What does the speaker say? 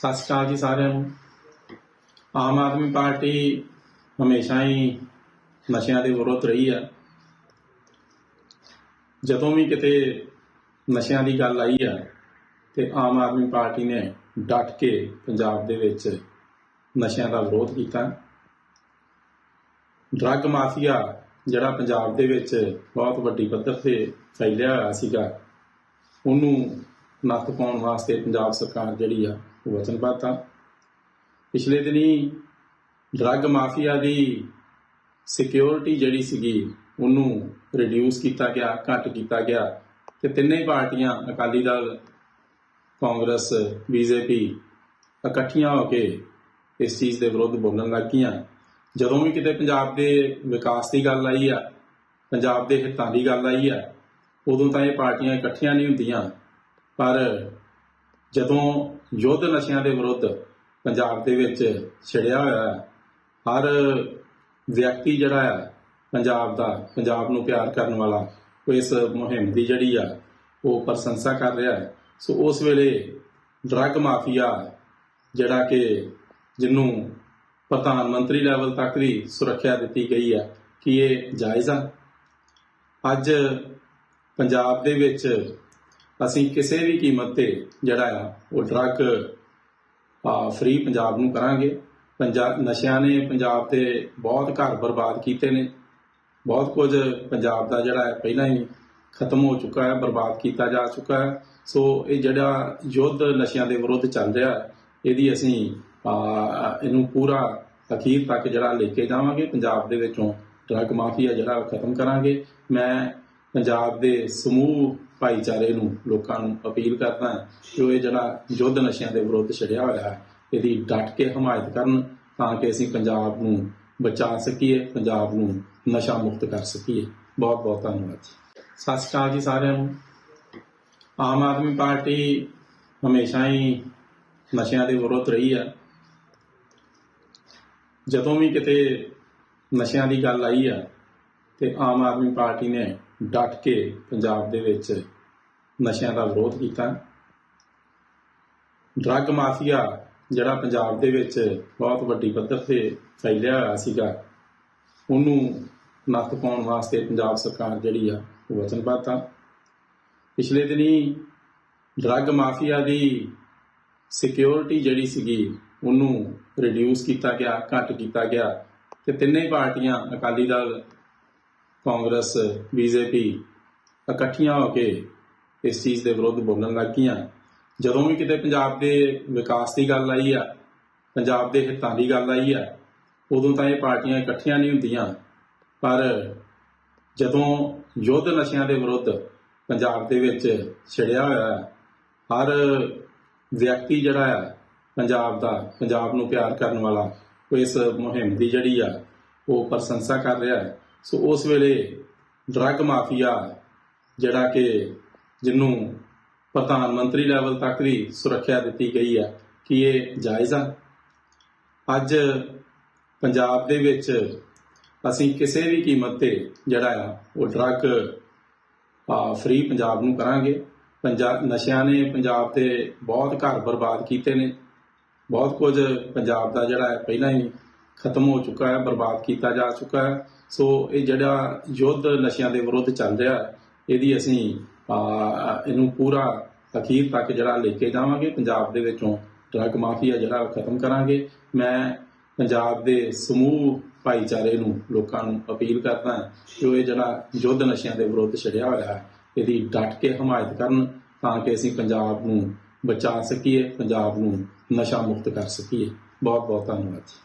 ਸਤਿ ਸ਼੍ਰੀ ਅਕਾਲ ਜੀ ਸਾਰਿਆਂ ਨੂੰ। ਆਮ ਆਦਮੀ ਪਾਰਟੀ ਹਮੇਸ਼ਾ ਹੀ ਨਸ਼ਿਆਂ ਦੇ ਵਿਰੋਧ ਰਹੀ ਆ। ਜਦੋਂ ਵੀ ਕਿਤੇ ਨਸ਼ਿਆਂ ਦੀ ਗੱਲ ਆਈ ਆ ਤੇ ਆਮ ਆਦਮੀ ਪਾਰਟੀ ਨੇ ਡਟ ਕੇ ਪੰਜਾਬ ਦੇ ਵਿੱਚ ਨਸ਼ਿਆਂ ਦਾ ਵਿਰੋਧ ਕੀਤਾ। ਡਰੱਗ ਮਾਫੀਆ ਜਿਹੜਾ ਪੰਜਾਬ ਦੇ ਵਿੱਚ ਬਹੁਤ ਵੱਡੀ ਪੱਧਰ ਤੇ ਫੈਲਿਆ ਹੋਇਆ ਸੀਗਾ, ਉਹਨੂੰ ਨੱਥ ਪਾਉਣ ਵਾਸਤੇ ਪੰਜਾਬ ਸਰਕਾਰ ਜਿਹੜੀ ਆ ਉਹ ਵਚਨਬੱਧ ਪਿਛਲੇ ਦਿਨੀ ਡਰੱਗ ਮਾਫੀਆ ਦੀ ਸਿਕਿਉਰਿਟੀ ਜਿਹੜੀ ਸੀਗੀ, ਉਹਨੂੰ ਰਿਡਿਊਸ ਕੀਤਾ ਗਿਆ, ਘੱਟ ਕੀਤਾ ਗਿਆ ਤੇ ਤਿੰਨੇ ਪਾਰਟੀਆਂ ਅਕਾਲੀ ਦਲ, ਕਾਂਗਰਸ, ਬੀਜੇਪੀ ਇਕੱਠੀਆਂ ਹੋ ਕੇ ਇਸ ਚੀਜ਼ ਦੇ ਵਿਰੁੱਧ ਬੋਲਣ ਲੱਗੀਆਂ ਜਦੋਂ ਵੀ ਕਿਤੇ ਪੰਜਾਬ ਦੇ ਵਿਕਾਸ ਦੀ ਗੱਲ ਆਈ ਆ, ਪੰਜਾਬ ਦੇ ਹਿੱਤਾਂ ਦੀ ਗੱਲ ਆਈ ਆ, ਉਦੋਂ ਤਾਂ ਇਹ ਪਾਰਟੀਆਂ ਇਕੱਠੀਆਂ ਨਹੀਂ ਹੁੰਦੀਆਂ, ਪਰ ਜਦੋਂ ਯੁੱਧ ਨਸ਼ਿਆਂ ਦੇ ਵਿਰੁੱਧ ਪੰਜਾਬ ਦੇ ਵਿੱਚ ਛਿੜਿਆ ਹੋਇਆ ਹੈ, ਹਰ ਵਿਅਕਤੀ ਜਿਹੜਾ ਆ ਪੰਜਾਬ ਦਾ ਪੰਜਾਬ ਨੂੰ ਪਿਆਰ ਕਰਨ ਵਾਲਾ ਉਹ ਇਸ ਮੁਹਿੰਮ ਦੀ ਜਿਹੜੀ ਆ ਉਹ ਪ੍ਰਸ਼ੰਸਾ ਕਰ ਰਿਹਾ ਹੈ। ਸੋ ਉਸ ਵੇਲੇ ਡਰੱਗ ਮਾਫੀਆ ਜਿਹੜਾ ਕਿ ਜਿਹਨੂੰ ਪ੍ਰਧਾਨ ਮੰਤਰੀ ਲੈਵਲ ਤੱਕ ਦੀ ਸੁਰੱਖਿਆ ਦਿੱਤੀ ਗਈ ਹੈ ਕਿ ਇਹ ਜਾਇਜ਼ ਆ? ਅੱਜ ਪੰਜਾਬ ਦੇ ਵਿੱਚ ਅਸੀਂ ਕਿਸੇ ਵੀ ਕੀਮਤ ਤੇ ਜਿਹੜਾ ਆ, ਉਹ ਡਰੱਗ ਫ੍ਰੀ ਪੰਜਾਬ ਨੂੰ ਕਰਾਂਗੇ। ਪੰਜਾਬ ਨਸ਼ਿਆਂ ਨੇ ਪੰਜਾਬ 'ਤੇ ਬਹੁਤ ਘਰ ਬਰਬਾਦ ਕੀਤੇ ਨੇ। ਬਹੁਤ ਕੁਝ ਪੰਜਾਬ ਦਾ ਜਿਹੜਾ ਹੈ, ਪਹਿਲਾਂ ਹੀ ਖਤਮ ਹੋ ਚੁੱਕਾ ਹੈ, ਬਰਬਾਦ ਕੀਤਾ ਜਾ ਚੁੱਕਾ ਹੈ। ਸੋ ਇਹ ਜਿਹੜਾ ਯੁੱਧ ਨਸ਼ਿਆਂ ਦੇ ਵਿਰੁੱਧ ਚੱਲ ਰਿਹਾ ਹੈ, ਇਹਦੀ ਅਸੀਂ ਇਹਨੂੰ ਪੂਰਾ ਅਖੀਰ ਤੱਕ ਜਿਹੜਾ ਲੈ ਕੇ ਜਾਵਾਂਗੇ। ਪੰਜਾਬ ਦੇ ਵਿੱਚੋਂ ਡਰੱਗ ਮਾਫੀਆ ਜਿਹੜਾ ਉਹ ਖਤਮ ਕਰਾਂਗੇ। ਮੈਂ ਪੰਜਾਬ ਦੇ ਸਮੂਹ ਭਾਈਚਾਰੇ ਨੂੰ ਲੋਕਾਂ ਨੂੰ ਅਪੀਲ ਕਰਦਾ ਹਾਂ ਕਿ ਉਹ ਇਹ ਜਿਹੜਾ ਯੁੱਧ ਨਸ਼ਿਆਂ ਦੇ ਵਿਰੁੱਧ ਛਿੜਿਆ ਹੋਇਆ ਹੈ, ਇਹਦੀ ਡਟ ਕੇ ਹਮਾਇਤ ਕਰਨ ਤਾਂ ਕਿ ਅਸੀਂ ਪੰਜਾਬ ਨੂੰ ਬਚਾ ਸਕੀਏ, ਪੰਜਾਬ ਨੂੰ ਨਸ਼ਾ ਮੁਕਤ ਕਰ ਸਕੀਏ। ਬਹੁਤ ਬਹੁਤ ਧੰਨਵਾਦ ਜੀ। ਸਤਿ ਸ਼੍ਰੀ ਅਕਾਲ ਜੀ ਸਾਰਿਆਂ ਨੂੰ। ਆਮ ਆਦਮੀ ਪਾਰਟੀ ਹਮੇਸ਼ਾ ਹੀ ਨਸ਼ਿਆਂ ਦੇ ਵਿਰੁੱਧ ਰਹੀ ਆ ਜਦੋਂ ਵੀ ਕਿਤੇ ਨਸ਼ਿਆਂ ਦੀ ਗੱਲ ਆਈ ਆ ਤੇ ਆਮ ਆਦਮੀ ਪਾਰਟੀ ਨੇ ਡਟ ਕੇ ਪੰਜਾਬ ਦੇ ਵਿੱਚ ਨਸ਼ਿਆਂ ਦਾ ਵਿਰੋਧ ਕੀਤਾ। ਡਰੱਗ ਮਾਫੀਆ ਜਿਹੜਾ ਪੰਜਾਬ ਦੇ ਵਿੱਚ ਬਹੁਤ ਵੱਡੀ ਪੱਧਰ ਤੇ ਫੈਲਿਆ ਹੋਇਆ ਸੀਗਾ, ਉਹਨੂੰ ਨੱਥ ਪਾਉਣ ਵਾਸਤੇ ਪੰਜਾਬ ਸਰਕਾਰ ਜਿਹੜੀ ਆ ਉਹ ਵਚਨਬੱਧ ਆ ਪਿਛਲੇ ਦਿਨੀ ਡਰੱਗ ਮਾਫੀਆ ਦੀ ਸਿਕਿਉਰਿਟੀ ਜਿਹੜੀ ਸੀਗੀ, ਉਹਨੂੰ ਰਿਡਿਊਸ ਕੀਤਾ ਗਿਆ, ਘੱਟ ਕੀਤਾ ਗਿਆ ਤੇ ਤਿੰਨੇ ਪਾਰਟੀਆਂ ਅਕਾਲੀ ਦਲ ਕਾਂਗਰਸ ਬੀਜੇਪੀ ਇਕੱਠੀਆਂ ਹੋ ਕੇ ਇਸ ਚੀਜ਼ ਦੇ ਵਿਰੁੱਧ ਬੋਲਣ ਲੱਗੀਆਂ ਜਦੋਂ ਵੀ ਕਿਤੇ ਪੰਜਾਬ ਦੇ ਵਿਕਾਸ ਦੀ ਗੱਲ ਆਈ ਆ, ਪੰਜਾਬ ਦੇ ਹਿੱਤਾਂ ਦੀ ਗੱਲ ਆਈ ਆ, ਉਦੋਂ ਤਾਂ ਇਹ ਪਾਰਟੀਆਂ ਇਕੱਠੀਆਂ ਨਹੀਂ ਹੁੰਦੀਆਂ। ਪਰ ਜਦੋਂ ਯੁੱਧ ਨਸ਼ਿਆਂ ਦੇ ਵਿਰੁੱਧ ਪੰਜਾਬ ਦੇ ਵਿੱਚ ਛਿੜਿਆ ਹੋਇਆ ਹਰ ਵਿਅਕਤੀ ਜਿਹੜਾ ਆ ਪੰਜਾਬ ਦਾ, ਪੰਜਾਬ ਨੂੰ ਪਿਆਰ ਕਰਨ ਵਾਲਾ, ਉਹ ਇਸ ਮੁਹਿੰਮ ਦੀ ਜਿਹੜੀ ਆ, ਉਹ ਪ੍ਰਸ਼ੰਸਾ ਕਰ ਰਿਹਾ ਹੈ। ਸੋ ਉਸ ਵੇਲੇ ਡਰੱਗ ਮਾਫੀਆ ਜਿਹੜਾ ਕਿ ਜਿਹਨੂੰ ਪ੍ਰਧਾਨ ਮੰਤਰੀ ਲੈਵਲ ਤੱਕ ਦੀ ਸੁਰੱਖਿਆ ਦਿੱਤੀ ਗਈ ਹੈ, ਕਿ ਇਹ ਜਾਇਜ਼ ਆ? ਅੱਜ ਪੰਜਾਬ ਦੇ ਵਿੱਚ ਅਸੀਂ ਕਿਸੇ ਵੀ ਕੀਮਤ ਤੇ ਜਿਹੜਾ ਆ, ਉਹ ਡਰੱਗ ਫ੍ਰੀ ਪੰਜਾਬ ਨੂੰ ਕਰਾਂਗੇ। ਪੰਜਾਬ ਨਸ਼ਿਆਂ ਨੇ ਪੰਜਾਬ 'ਤੇ ਬਹੁਤ ਘਰ ਬਰਬਾਦ ਕੀਤੇ ਨੇ। ਬਹੁਤ ਕੁਝ ਪੰਜਾਬ ਦਾ ਜਿਹੜਾ ਹੈ, ਪਹਿਲਾਂ ਹੀ ਖਤਮ ਹੋ ਚੁੱਕਾ ਹੈ, ਬਰਬਾਦ ਕੀਤਾ ਜਾ ਚੁੱਕਾ ਹੈ। ਸੋ ਇਹ ਜਿਹੜਾ ਯੁੱਧ ਨਸ਼ਿਆਂ ਦੇ ਵਿਰੁੱਧ ਚੱਲ ਰਿਹਾ ਇਹਦੀ ਅਸੀਂ ਇਹਨੂੰ ਪੂਰਾ ਅਖੀਰ ਤੱਕ ਜਿਹੜਾ ਲੈ ਕੇ ਜਾਵਾਂਗੇ। ਪੰਜਾਬ ਦੇ ਵਿੱਚੋਂ ਡਰੱਗ ਮਾਫੀਆ ਜਿਹੜਾ ਉਹ ਖਤਮ ਕਰਾਂਗੇ। ਮੈਂ ਪੰਜਾਬ ਦੇ ਸਮੂਹ ਭਾਈਚਾਰੇ ਨੂੰ, ਲੋਕਾਂ ਨੂੰ ਅਪੀਲ ਕਰਦਾ ਹਾਂ ਕਿ ਉਹ ਇਹ ਜਿਹੜਾ ਯੁੱਧ ਨਸ਼ਿਆਂ ਦੇ ਵਿਰੁੱਧ ਛਿੜਿਆ ਹੋਇਆ ਹੈ, ਇਹਦੀ ਡਟ ਕੇ ਹਮਾਇਤ ਕਰਨ ਤਾਂ ਕਿ ਅਸੀਂ ਪੰਜਾਬ ਨੂੰ ਬਚਾ ਸਕੀਏ, ਪੰਜਾਬ ਨੂੰ ਨਸ਼ਾ ਮੁਕਤ ਕਰ ਸਕੀਏ। ਬਹੁਤ ਬਹੁਤ ਧੰਨਵਾਦ ਜੀ।